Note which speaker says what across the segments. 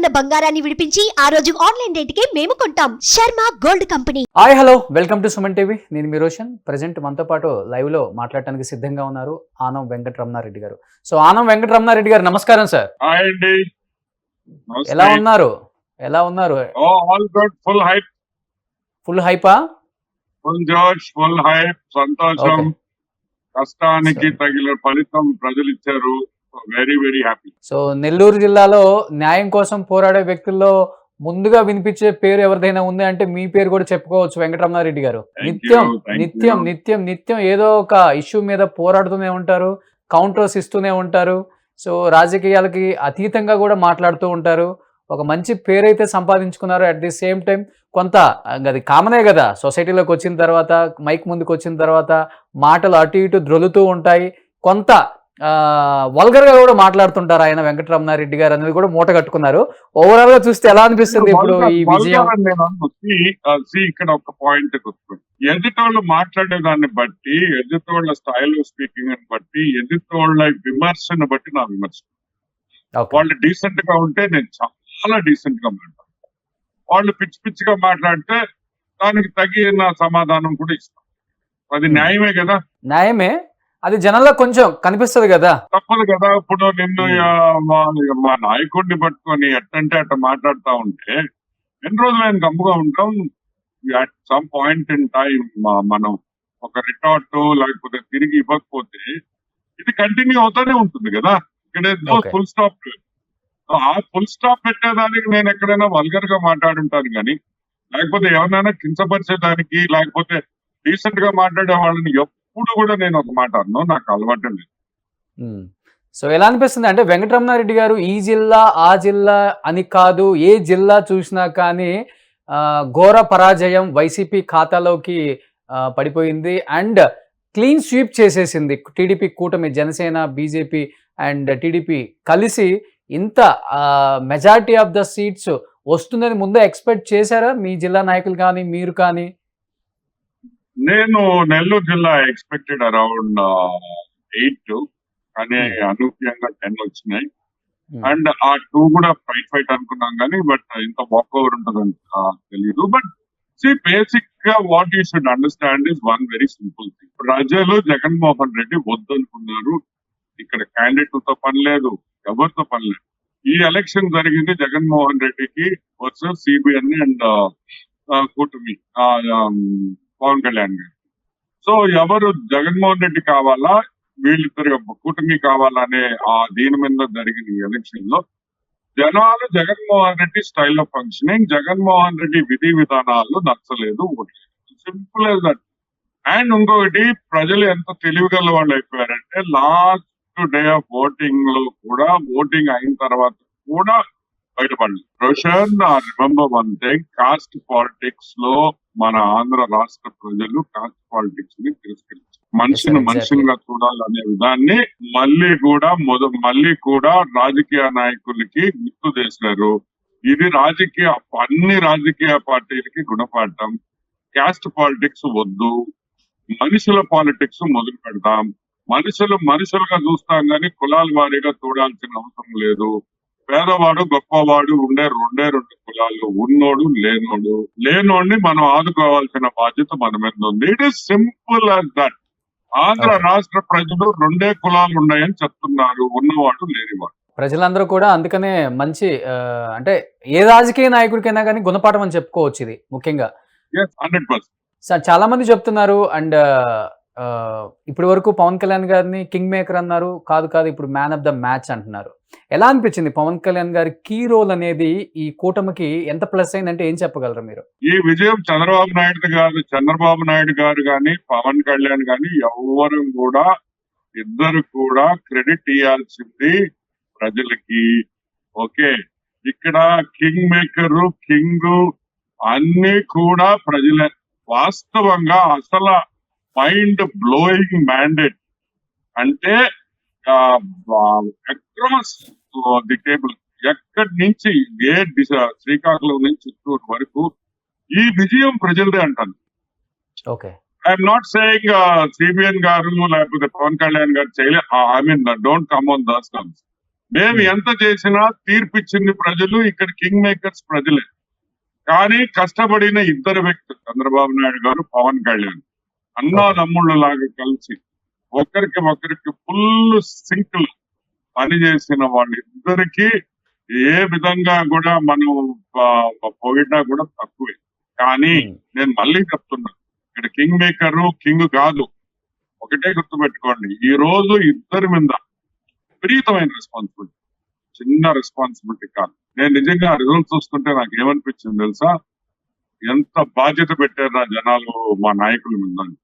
Speaker 1: ఉన్న బంగారాన్ని విడిపించి ఆ రోజు ఆన్లైన్ రేటుకే మేము కొంటాం. Sharma gold company.
Speaker 2: Hi hello. Welcome to Suman TV. నేను మీ రోషన్. ప్రజెంట్ మనతో పాటు లైవ్లో మాట్లాడటానికి సిద్ధంగా ఉన్నారు ఆనం వెంకటరమణారెడ్డి గారు. సో ఆనం వెంకటరమణారెడ్డి గారు నమస్కారం సార్. ఎలా ఉన్నారు? ఎలా ఉన్నారు?
Speaker 3: All good. Full hype.
Speaker 2: Full హైపా?
Speaker 3: Full జోష్ ఫుల్ హైప్. సంతోషం. కష్టానికి. తగిన ఫలితం ప్రజలు ఇచ్చారు. Very very happy
Speaker 2: so Nellore జిల్లాలో న్యాయం కోసం పోరాడే వ్యక్తుల్లో ముందుగా వినిపించే పేరు ఎవరిదైనా ఉంది అంటే మీ పేరు కూడా చెప్పుకోవచ్చు వెంకటరమణారెడ్డి గారు. నిత్యం నిత్యం. నిత్యం నిత్యం ఏదో ఒక ఇష్యూ మీద పోరాడుతూనే ఉంటారు కౌంటర్స్ ఇస్తూనే ఉంటారు. సో రాజకీయాలకి అతీతంగా కూడా మాట్లాడుతూ ఉంటారు. ఒక మంచి పేరైతే సంపాదించుకున్నారు. అట్ ది సేమ్ టైం కొంత అది కామనే కదా సొసైటీలోకి వచ్చిన తర్వాత మైక్ ముందుకు వచ్చిన తర్వాత మాటలు అటు ఇటు ద్రొలుతూ ఉంటాయి. కొంత వల్గర్గా కూడా మాట్లాడుతుంటారు ఆయన వెంకటరమణారెడ్డి గారు అనేది కూడా మూట కట్టుకున్నారు. ఓవరాల్గా చూస్తే ఎలా అనిపిస్తుంది ఇప్పుడు ఈ విజయం?
Speaker 3: ఇక్కడ ఒక పాయింట్ ఎదుటోళ్ళు మాట్లాడే దాన్ని బట్టి ఎదుటోళ్ళ స్టైల్ ఆఫ్ స్పీకింగ్ అని బట్టి ఎదుటోళ్ళ విమర్శను బట్టి నా విమర్శ. వాళ్ళు డీసెంట్గా ఉంటే నేను చాలా డీసెంట్గా మాట్లాడతాను. వాళ్ళు పిచ్చి పిచ్చిగా మాట్లాడితే దానికి తగిన సమాధానం కూడా ఇస్తాం. అది
Speaker 2: Hmm.
Speaker 3: న్యాయమే కదా?
Speaker 2: న్యాయమే. అది జనంలో కొంచెం కనిపిస్తది కదా.
Speaker 3: తప్పదు కదా ఇప్పుడు నిన్ను మా- నాయకుడిని పట్టుకొని ఎట్టంటే అట్ట మాట్లాడుతా ఉంటే ఎన్ని రోజులు ఆయన గమ్ముగా ఉంటాం? At some point in time మనం ఒక రిటార్ట్ లేకపోతే తిరిగి ఇవ్వకపోతే ఇది కంటిన్యూ అవుతానే ఉంటుంది కదా. ఇక్కడ. ఫుల్ స్టాప్ ఆ ఫుల్ స్టాప్ పెట్టేదానికి నేను ఎక్కడైనా వల్గర్గా మాట్లాడుంటాను కానీ లేకపోతే ఎవరినైనా కించపరిచేదానికి లేకపోతే డీసెంట్గా మాట్లాడే వాళ్ళని ఎప్పుడు కూడా నేను ఒక మాట అన్నో నాకు అలవాటు లేదు.
Speaker 2: సో ఎలా అనిపిస్తుంది అంటే వెంకటరమణారెడ్డి గారు ఈ జిల్లా ఆ జిల్లా అని కాదు ఏ జిల్లా చూసినా కానీ ఘోర పరాజయం వైసీపీ ఖాతాలోకి పడిపోయింది. అండ్ క్లీన్ స్వీప్ చేసేసింది టీడీపీ కూటమి జనసేన బీజేపీ అండ్ టీడీపీ కలిసి ఇంత మెజారిటీ ఆఫ్ ద సీట్స్ వస్తుందని ముందే ఎక్స్పెక్ట్ చేశారా? మీ జిల్లా నాయకులు కానీ మీరు కానీ?
Speaker 3: నేను నెల్లూరు జిల్లా ఎక్స్పెక్టెడ్ అరౌండ్ ఎయిట్ కానీ అనూహ్యంగా టెన్ వచ్చినాయి. అండ్ ఆ టూ కూడా ఫైట్ ఫైట్ అనుకున్నాం కానీ బట్ ఇంత వాక్ ఓవర్ ఉంటుందని తెలియదు బట్ సి బేసిక్గా what you should understand is one very simple thing ప్రజలు జగన్మోహన్ రెడ్డి వద్దనుకున్నారు. ఇక్కడ క్యాండిడేట్తో పని లేదు ఎవరితో పని లేదు. ఈ ఎలక్షన్ జరిగింది జగన్మోహన్ రెడ్డికి వర్సెస్ సిబిఎన్ అండ్ కూటమి పవన్ కళ్యాణ్ గారు. సో ఎవరు జగన్మోహన్ రెడ్డి కావాలా వీళ్ళిద్దరు కూటమి కావాలనే ఆ దీని మీద జరిగిన ఎలక్షన్లో జనాలు Jaganmohan Reddy style of functioning Jaganmohan Reddy విధి విధానాల్లో నచ్చలేదు. సింపుల్ as దట్ అండ్ ఇంకొకటి ప్రజలు ఎంత తెలివిగల వాళ్ళు అయిపోయారంటే లాస్ట్ డే ఆఫ్ ఓటింగ్లో కూడా ఓటింగ్ అయిన తర్వాత కూడా బయటపడలేదు. Roshan remember one thing caste పాలిటిక్స్లో మన ఆంధ్ర రాష్ట్ర ప్రజలు కాస్ట్ పాలిటిక్స్ని తిరస్కరించారు. మనిషిని. మనుషులుగా చూడాలనే విధాన్ని మళ్ళీ కూడా మొద మళ్ళీ కూడా రాజకీయ నాయకులకి గుర్తు చేశారు. ఇది రాజకీయ అన్ని రాజకీయ పార్టీలకి గుణపాఠం. క్యాస్ట్ పాలిటిక్స్ వద్దు. మనుషుల పాలిటిక్స్ మొదలు పెడతాం మనుషులు మనుషులుగా చూస్తాం కానీ కులాల వారీగా చూడాల్సిన అవసరం లేదు. పేదవాడు గొప్పవాడు ఉండే రెండే రెండు కులాలు ఉన్నోడు లేనోడు. లేనోడిని మనం ఆదుకోవాల్సిన బాధ్యత మన మీద ఉంది. It is simple as that Andhra. రాష్ట్ర ప్రజలు రెండే కులాలు ఉన్నాయని చెప్తున్నారు. ఉన్నవాడు లేనివాడు.
Speaker 2: ప్రజలందరూ కూడా అందుకనే మంచి అంటే ఏ రాజకీయ నాయకుడికైనా కానీ గుణపాఠం అని చెప్పుకోవచ్చు ఇది ముఖ్యంగా.
Speaker 3: హండ్రెడ్ పర్సెంట్
Speaker 2: స- చాలా మంది చెప్తున్నారు అండ్ ఇప్పటి వరకు పవన్ కళ్యాణ్ గారిని కింగ్ మేకర్ అన్నారు. కాదు కాదు ఇప్పుడు మ్యాన్ ఆఫ్ ద మ్యాచ్ అంటున్నారు. ఎలా అనిపించింది పవన్ కళ్యాణ్ గారి కీ రోల్ అనేది ఈ కూటమికి ఎంత ప్లస్ అయిందంటే ఏం చెప్పగలరు మీరు?
Speaker 3: ఈ విజయం చంద్రబాబు నాయుడు గారు చంద్రబాబు నాయుడు గారు గాని పవన్ కళ్యాణ్ గాని ఎవ్వరు కూడా ఇద్దరు కూడా క్రెడిట్ ఇవ్వాల్సింది ప్రజలకి. ఓకే? ఇక్కడ కింగ్ మేకర్ కింగ్ అన్ని కూడా ప్రజలే. వాస్తవంగా అసలు మైండ్ బ్లోయింగ్ మ్యాండేట్. అంటే అక్రాస్ ది టేబుల్ ఎక్కడి నుంచి ఏ దిశ శ్రీకాకుళం నుంచి చిత్తూరు వరకు ఈ విజయం ప్రజలదే అంటాను.
Speaker 2: Okay.
Speaker 3: I'm not saying CBN garu లేకపోతే పవన్ కళ్యాణ్ గారు చేయలే I mean don't come on this comes మేము
Speaker 2: Hmm.
Speaker 3: ఎంత చేసినా తీర్పిచ్చింది ప్రజలు ఇక్కడ కింగ్ మేకర్స్ ప్రజలే. కానీ కష్టపడిన ఇద్దరు వ్యక్తులు చంద్రబాబు నాయుడు గారు పవన్ కళ్యాణ్. అన్నాదమ్ముళ్ళు లాగా కలిసి ఒకరికి ఒకరికి ఫుల్ సింక్ పనిచేసిన వాళ్ళిద్దరికి ఏ విధంగా కూడా మనం ప- పొగిడినా కూడా తక్కువే. కానీ నేను మళ్ళీ చెప్తున్నా ఇక్కడ కింగ్ మేకర్ కింగ్ కాదు. ఒకటే గుర్తుపెట్టుకోండి ఈ రోజు ఇద్దరి మీద విపరీతమైన రెస్పాన్సిబిలిటీ చిన్న రెస్పాన్సిబిలిటీ కాదు. నేను నిజంగా రిజల్ట్స్ చూస్తుంటే నాకు ఏమనిపించింది తెలుసా? ఎంత బాధ్యత పెట్టారు నా జనాలు మా నాయకుల మీద.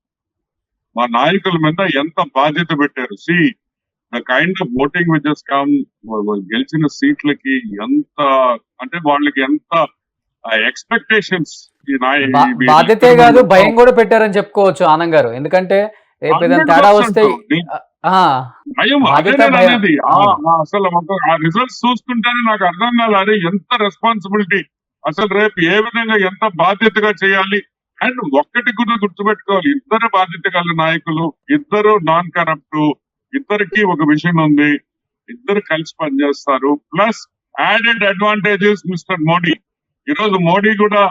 Speaker 3: మా నాయకుల మీద ఎంత బాధ్యత పెట్టారు? See the kind of voting which come గెలిచిన సీట్లకి ఎంత అంటే వాళ్ళకి ఎంత ఎక్స్పెక్టేషన్స్
Speaker 2: బాధ్యతే కాదు భయం కూడా పెట్టారని చెప్పుకోవచ్చు ఆనంద్ గారు. ఎందుకంటే రేపు ఏదైనా తేడా
Speaker 3: 100%
Speaker 2: వస్తే.
Speaker 3: అనేది. అసలు ఆ రిజల్ట్స్ చూస్తుంటేనే నాకు అర్థం కాదు అరే ఎంత రెస్పాన్సిబిలిటీ అసలు రేపు ఏ విధంగా ఎంత బాధ్యతగా చేయాలి? అండ్ ఒక్కటి కూడా గుర్తుపెట్టుకోవాలి ఇద్దరు బాధ్యత గల నాయకులు ఇద్దరు నాన్ కరప్ట్ ఇద్దరికి ఒక విషయం ఉంది. ఇద్దరు కలిసి పనిచేస్తారు. Plus added advantages mister Modi. ఈరోజు మోడీ కూడా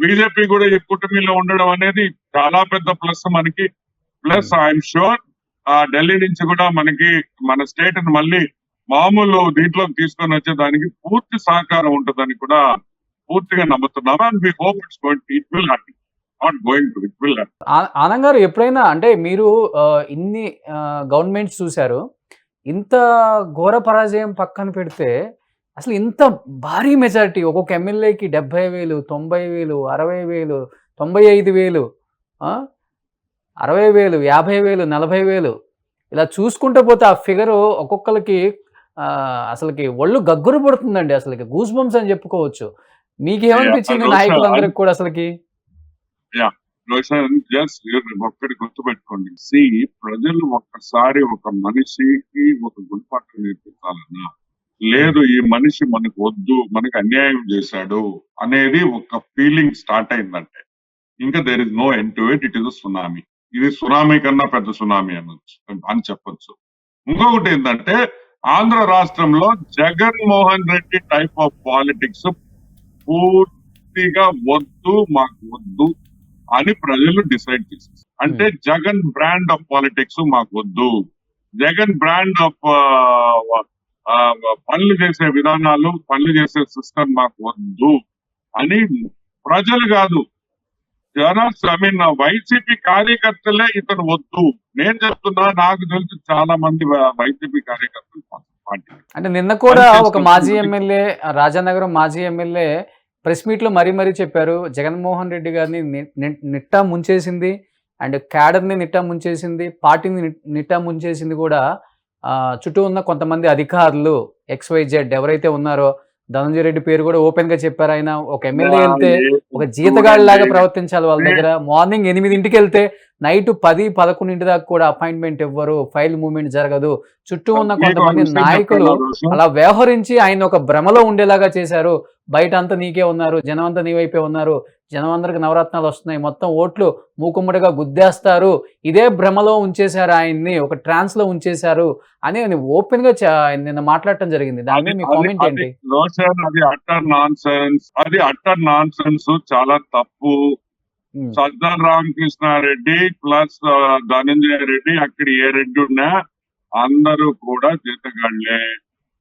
Speaker 3: బీజేపీ కూడా ఈ కూటమిలో ఉండడం అనేది చాలా పెద్ద ప్లస్ మనకి. ప్లస్ ఐఎమ్ షూర్ ఆ ఢిల్లీ నుంచి కూడా మనకి మన స్టేట్ని మళ్ళీ మామూలు దీంట్లోకి తీసుకొని వచ్చేదానికి పూర్తి సహకారం ఉంటుందని కూడా పూర్తిగా నమ్ముతున్నాము and we hope it's going it will happy not going to it will
Speaker 2: Anand garu ఎప్పుడైనా అంటే మీరు ఇన్ని గవర్నమెంట్స్ చూశారు ఇంత ఘోర పరాజయం పక్కన పెడితే అసలు ఇంత భారీ మెజారిటీ ఒక్కొక్క ఎమ్మెల్యేకి డెబ్బై వేలు తొంభై వేలు అరవై వేలు తొంభై ఐదు వేలు ఆ, అరవై వేలు యాభై వేలు నలభై వేలు ఇలా చూసుకుంటూ పోతే ఆ ఫిగర్ ఒక్కొక్కరికి అసలుకి ఒళ్ళు గగ్గురు పడుతుందండి అసలుకి. గూస్ బంప్స్ అని చెప్పుకోవచ్చు. మీకు ఏమనిపించింది నాయకులందరికి కూడా అసలుకి?
Speaker 3: రోషన్ జస్ట్ ఒక్కటి గుర్తుపెట్టుకోండి. సి ప్రజలు ఒక్కసారి ఒక మనిషికి ఒక గుణపాఠం నేర్పించాలన్నా లేదు ఈ మనిషి మనకు వద్దు మనకు అన్యాయం చేశాడు అనేది ఒక ఫీలింగ్ స్టార్ట్ అయిందంటే ఇంకా there is no end to it it is tsunami ఇది సునామీ కన్నా పెద్ద సునామీ అనొచ్చు అని చెప్పొచ్చు. ఇంకొకటి ఏంటంటే ఆంధ్ర రాష్ట్రంలో Jagan Mohan Reddy type of politics పూర్తిగా వద్దు మాకు వద్దు అని ప్రజలు డిసైడ్ చేశారు. అంటే జగన్ బ్రాండ్ ఆఫ్ పాలిటిక్స్ మాకు వద్దు జగన్ బ్రాండ్ ఆఫ్ పనులు చేసే విధానాలు పనులు చేసే సిస్టమ్ మాకు వద్దు అని ప్రజలు కాదు. జనర్స్ ఐ మీన్ వైసీపీ కార్యకర్తలే ఇతను వద్దు. నేను చెప్తున్నా నాకు తెలిసి చాలా మంది వైసీపీ కార్యకర్తలు
Speaker 2: అంటే నిన్న కూడా ఒక మాజీ. ఎమ్మెల్యే రాజానగరం మాజీ ఎమ్మెల్యే ప్రెస్ మీట్లో మరీ మరీ చెప్పారు జగన్మోహన్ రెడ్డి గారిని నిట్టా ముంచేసింది అండ్ క్యాడర్ని నిట్టా ముంచేసింది పార్టీని ని- నిట్టా ముంచేసింది కూడా ఆ, చుట్టూ ఉన్న కొంతమంది అధికారులు జెడ్ ఎవరైతే ఉన్నారో ధనంజయ రెడ్డి పేరు కూడా ఓపెన్గా చెప్పారు ఆయన. ఒక ఎమ్మెల్యే వెళ్తే ఒక జీతగాడి లాగా ప్రవర్తించాలి వాళ్ళ దగ్గర. మార్నింగ్ ఎనిమిదింటికి వెళ్తే నైట్ పది పదకొండింటి దాకా కూడా అపాయింట్మెంట్ ఇవ్వరు ఫైల్ మూవ్మెంట్ జరగదు. చుట్టూ ఉన్న కొంతమంది నాయకులు అలా వ్యవహరించి ఆయన ఒక భ్రమలో ఉండేలాగా చేశారు. బయట అంతా నీకే ఉన్నారు జనం అంతా నీ వైపే ఉన్నారు. జనం అందరికి నవరత్నాలు వస్తున్నాయి. మొత్తం ఓట్లు మూకుమ్మడిగా గుద్దేస్తారు. ఇదే భ్రమలో ఉంచేశారు ఆయన్ని ఒక ట్రాన్స్లో ఉంచేశారు అని ఆయన ఓపెన్గా నిన్న మాట్లాడటం జరిగింది. దాని మీ కామెంట్ ఏంటి?
Speaker 3: అది అట్టర్ నాన్ సెన్స్ అది అట్టర్ నాన్ సెన్స్ చాలా తప్పు. సర్దార్ రామకృష్ణారెడ్డి ప్లస్ ధనంజయ రెడ్డి అక్కడ ఏ రెడ్డి ఉన్నా అందరూ కూడా జీతగాళ్ళే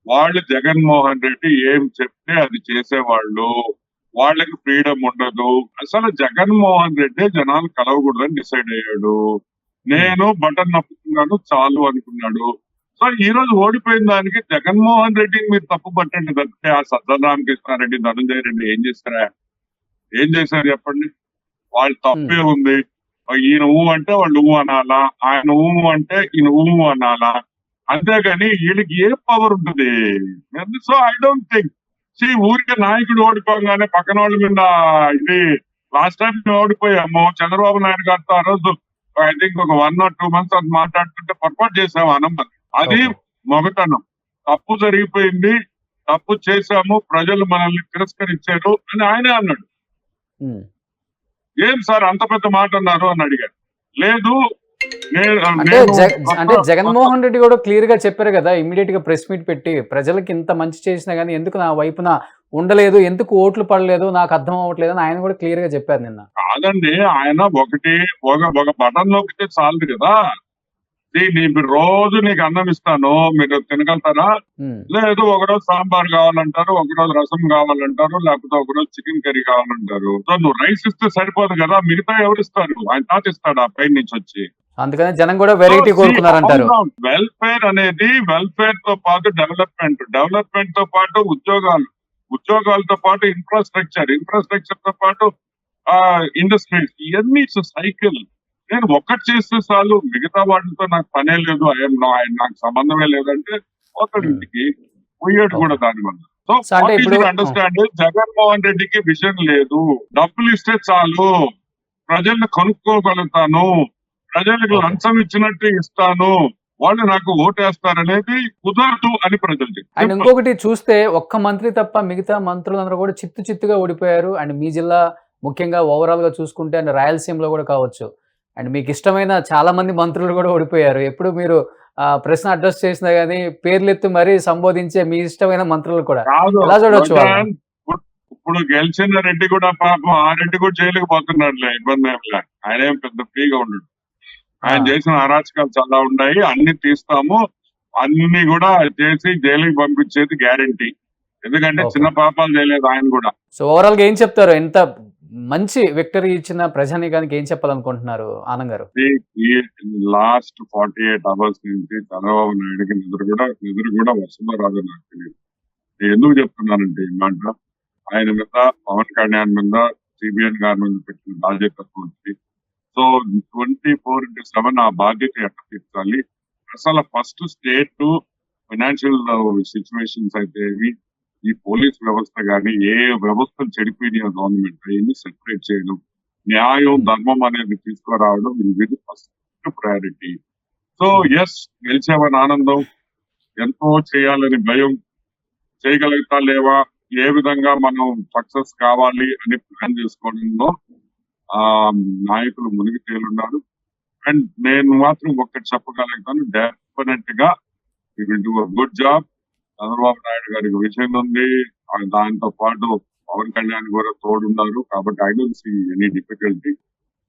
Speaker 3: వాళ్ళు జగన్మోహన్ రెడ్డి ఏం చెప్తే అది చేసేవాళ్ళు. వాళ్ళకి ఫ్రీడమ్ ఉండదు. అసలు జగన్మోహన్ రెడ్డి జనాలు కలవకూడదని డిసైడ్ అయ్యాడు. నేను బటన్ నప్పుకున్నాను చాలు అనుకున్నాడు. సో ఈ రోజు ఓడిపోయిన దానికి జగన్మోహన్ రెడ్డిని మీరు తప్పు పట్టండి. తప్పితే ఆ సజ్జల రామకృష్ణారెడ్డి ధనంజయ రెడ్డి ఏం చేస్తారా ఏం చేశారు చెప్పండి? వాళ్ళు తప్పే ఉంది. ఈయన ఊ అంటే వాళ్ళు ఊ అనాలా? ఆయన ఊ అంటే ఈయన ఊ అనాలా? అంతేగాని వీళ్ళకి ఏ పవర్ ఉంటుంది? So I don't think see ఊరికే నాయకుడు ఓడిపోగానే పక్కన వాళ్ళ మీద ఇది లాస్ట్ టైం మేము ఓడిపోయాము చంద్రబాబు నాయుడు గారితో ఆ రోజు ఐ థింక్ ఒక వన్ ఆర్ టూ మంత్స్ అది మాట్లాడుతుంటే పొరపాటు చేసాము అనం అది. మొగతనం. తప్పు జరిగిపోయింది తప్పు చేశాము ప్రజలు మనల్ని తిరస్కరించారు అని ఆయనే అన్నాడు. ఏం సార్ అంత పెద్ద మాట అన్నారు అని అడిగాడు లేదు
Speaker 2: అంటే జగన్మోహన్ రెడ్డి కూడా క్లియర్గా చెప్పారు కదా ఇమీడియట్గా ప్రెస్ మీట్ పెట్టి ప్రజలకి ఇంత మంచి చేసినా గానీ ఎందుకు నా వైపున ఉండలేదు ఎందుకు ఓట్లు పడలేదు నాకు అర్థం అవ్వట్లేదు అని ఆయన కూడా క్లియర్గా చెప్పారు నిన్న.
Speaker 3: కాదండి ఆయన ఒకటి ఒక ఒక బటన్ నొక్కితే చాలు కదా. నేను రోజు నీకు అన్నం ఇస్తాను మీరు తినగలుగుతారా? లేదు ఒకరోజు సాంబార్ కావాలంటారు ఒకరోజు రసం కావాలంటారు లేకపోతే ఒకరోజు చికెన్ కర్రీ కావాలంటారు. సో నువ్వు రైస్ ఇస్తే సరిపోదు కదా మిగతా ఎవరు ఇస్తారు? ఆయన తాత ఇస్తాడు ఆ పై నుంచి వచ్చి.
Speaker 2: అందుకని జనం కూడా వెరైటీ కోరుకున్నారంటారు.
Speaker 3: వెల్ఫేర్ అనేది వెల్ఫేర్తో పాటు డెవలప్మెంట్ డెవలప్మెంట్తో పాటు ఉద్యోగాలు. ఉద్యోగాలతో పాటు ఇన్ఫ్రాస్ట్రక్చర్ ఇన్ఫ్రాస్ట్రక్చర్తో పాటు ఇండస్ట్రీస్ ఇవన్నీ సైకిల్ నేను ఒక్కటి చేస్తే చాలు మిగతా వాటితో నాకు పనే లేదు ఆయన ఆయన నాకు సంబంధమే లేదంటే ఒకటి ఇంటికి. పోయేడు కూడా దాని వల్ల సో అండర్స్టాండ్ జగన్మోహన్ రెడ్డికి విజన్ లేదు. డబ్బులు ఇస్తే చాలు ప్రజల్ని కనుక్కోగలుగుతాను ప్రజలకు. లంచం ఇచ్చినట్టు ఇస్తాను వాళ్ళు నాకు ఓటేస్తారనేది కుదరదు అని ప్రజలు
Speaker 2: అండ్. ఇంకొకటి చూస్తే ఒక్క మంత్రి తప్ప మిగతా మంత్రులందరూ కూడా చిత్తు చిత్తుగా ఓడిపోయారు. అండ్ మీ జిల్లా ముఖ్యంగా ఓవరాల్గా చూసుకుంటే అండ్ రాయలసీమలో కూడా కావచ్చు. అండ్ మీకు ఇష్టమైన చాలా మంది మంత్రులు కూడా ఓడిపోయారు. ఎప్పుడు మీరు ప్రశ్న అడ్రస్ చేసినా గానీ పేర్లెత్తి మరీ సంబోధించే మీ ఇష్టమైన మంత్రులు కూడా ఎలా చూడొచ్చు
Speaker 3: ఇప్పుడు- గెలిచిన రెడ్డి కూడా పాపం ఆ రెడ్డి కూడా జైలుకి పోతున్నాడులే ఇబ్బంది ఏం లే ఆయన ఏం పెద్ద ఫ్రీగా ఉండడు. ఆయన. చేసిన అరాచకాలు చాలా ఉన్నాయి. అన్ని తీస్తాము. అన్ని కూడా చేసి జైలుకి పంపించేది గ్యారంటీ. ఎందుకంటే. చిన్న పాపాలు చేయలేదు ఆయన కూడా.
Speaker 2: సో ఓవరాల్గా ఏం చెప్తారు? ఎంత మంచి విక్టరీ ఇచ్చిన ప్రజానీకానికి ఏం చెప్పాలనుకుంటున్నారు ఆనంద్ గారు?
Speaker 3: ఈ లాస్ట్ ఫార్టీ ఎయిట్ అవర్స్ నుంచి చంద్రబాబు నాయుడుకి నిద్ర కూడా నిద్ర కూడా వర్షంలో రాదు నాకు తెలియదు. ఎందుకు చెప్తున్నానంటే ఈ మాట ఆయన మీద పవన్ కళ్యాణ్ మీద సిబిఎన్ గారి మీద పెట్టిన బాధ్యత ఉంది so twenty four into seven ఆ బాధ్యత ఎట్లా తీర్చాలి? అసలు first state financial uh, situations అయితే ఈ పోలీస్ వ్యవస్థ కానీ ఏ వ్యవస్థను చెడిపోయినాయో గవర్నమెంట్ అవన్నీ సెపరేట్ చేయడం న్యాయం ధర్మం అనేది తీసుకురావడం ఇది ఫస్ట్ ప్రయారిటీ సో ఎస్ గెలిచేవని ఆనందం? ఎంతో చేయాలని భయం. చేయగలుగుతా లేవా? ఏ విధంగా మనం సక్సెస్ కావాలి అని ప్లాన్ చేసుకోవడంలో ఆ నాయకులు మునిగి తేలున్నారు. అండ్ నేను మాత్రం ఒక్కటి చెప్పగలుగుతాను డెఫినెట్గా will do good job Chandrababu Naidu గారికి విషయం ఉంది. దాంతో పాటు పవన్ కళ్యాణ్ కూడా తోడున్నారు. కాబట్టి I don't see any difficulty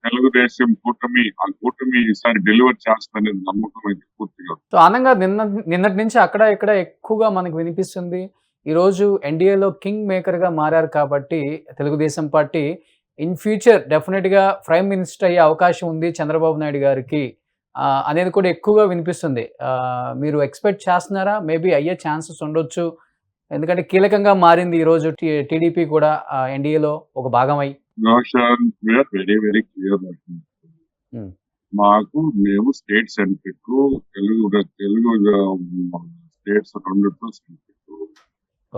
Speaker 3: Telugu Desam కూటమి ఆ కూటమి ఈసారి డెలివర్ చేస్తుందనే నమ్మకం అయితే పూర్తిగా ఉంది.
Speaker 2: సో నిన్న నిన్నటి నుంచి అక్కడ ఇక్కడ ఎక్కువగా మనకు వినిపిస్తుంది. ఈరోజు ఎన్డీఏలో కింగ్ మేకర్గా మారారు కాబట్టి తెలుగుదేశం పార్టీ ఇన్ ఫ్యూచర్ డెఫినెట్గా ప్రైమ్ మినిస్టర్ అయ్యే అవకాశం ఉంది చంద్రబాబు నాయుడు గారికి. అనేది కూడా ఎక్కువగా వినిపిస్తుంది. మీరు ఎక్స్పెక్ట్ చేస్తున్నారా? మేబీ అయ్యే ఛాన్సెస్ ఉండొచ్చు. ఎందుకంటే కీలకంగా మారింది ఈరోజు టీడీపీ కూడా ఎన్డీఏలో ఒక భాగమై.
Speaker 3: Very very clear. మాకు మేము state centric Telugu Telugu states రెండిట్లో సెంట్రిక్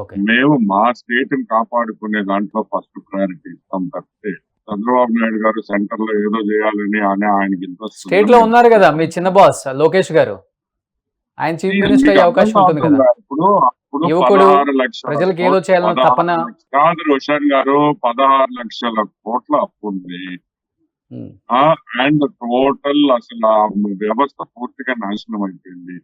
Speaker 2: ఓకే
Speaker 3: మేము మా స్టేట్ని కాపాడుకునే దాంట్లో ఫస్ట్ ప్రయారిటీ ఇస్తాం తప్పితే. చంద్రబాబు నాయుడు గారు సెంటర్లో ఏదో చేయాలని అని ఆయనకి ఇంట్రెస్ట్
Speaker 2: స్టేట్లో ఉన్నారు కదా మీ చిన్న బాస్ లోకేష్ గారు. ఆయన చీఫ్ మినిస్టర్ అయ్యే అవకాశం ఉంటుంది కదా.
Speaker 3: ఇప్పుడు
Speaker 2: యువకుడు ప్రజలకు ఏదో తపన.
Speaker 3: లక్ష- కాదు రోషన్ గారు పదహారు లక్షల కోట్ల అప్పు ఉంది. అండ్ టోటల్ అసలు వ్యవస్థ పూర్తిగా నాశనం అయిపోయింది.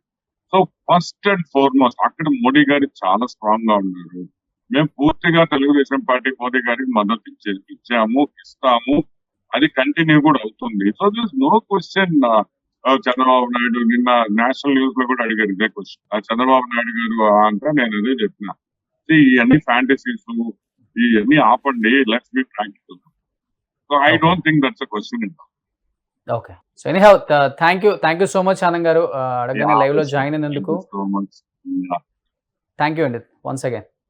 Speaker 3: సో ఫస్ట్ అండ్ ఫార్మోస్ట్ అక్కడ మోడీ గారు చాలా స్ట్రాంగ్గా ఉన్నారు. మేము పూర్తిగా తెలుగుదేశం పార్టీ మోదీ గారికి మద్దతు ఇచ్చే ఇచ్చాము ఇస్తాము. అది కంటిన్యూ కూడా అవుతుంది. So this no question Chandrababu Naidu నిన్న నేషనల్ న్యూస్లో కూడా అడిగారు ఇదే క్వశ్చన్ చంద్రబాబు నాయుడు గారు అంటే నేను అదే చెప్పిన. ఇవన్నీ ఫ్యాంటసీస్ ఇవన్నీ ఆపండి let's be practical so I. Don't think that's a question
Speaker 2: okay so anyhow thank you thank you so much Anand garu. ఆ, అడగగానే లైవ్లో జాయిన్ అయినందుకు. థ్యాంక్ యూ అండి వన్స్ అగైన్